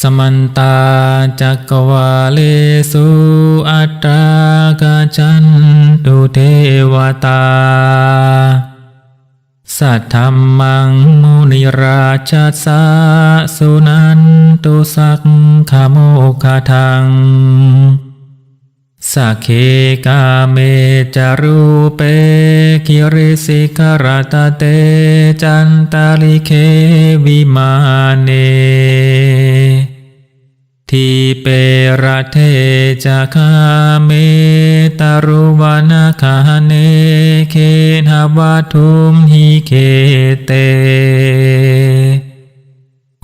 สมันตาจักวาเลสุอัตตากาจันตุเทวตา สัทธรรมังมุนิราชสาสุนันตุสักขโมคทังสักเคกาเมจารูเปกิริสิกรตเตจันตาลิเควิมาเน ทีเประเทจะคาเมตารุวานาคาเนเคนหวัทุมหิเคเต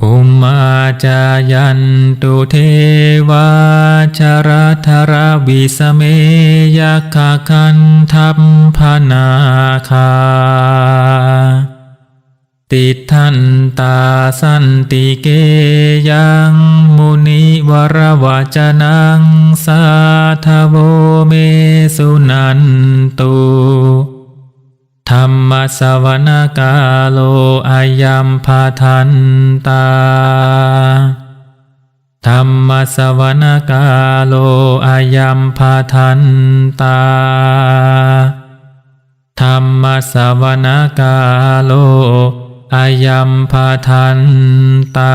อุมมาจายันตุเทวาชรธรวิสเมยคาคันทัพพนาคา ติทันตาสันติเกยังมุนิวรวจนังสาทโวเมสุนันตุธรรมสวนกาโลอายัมพาทันตาธรรมสวนกาโลอายัมพาทันตาธรรมสวนกาโล อายัมพาทันตา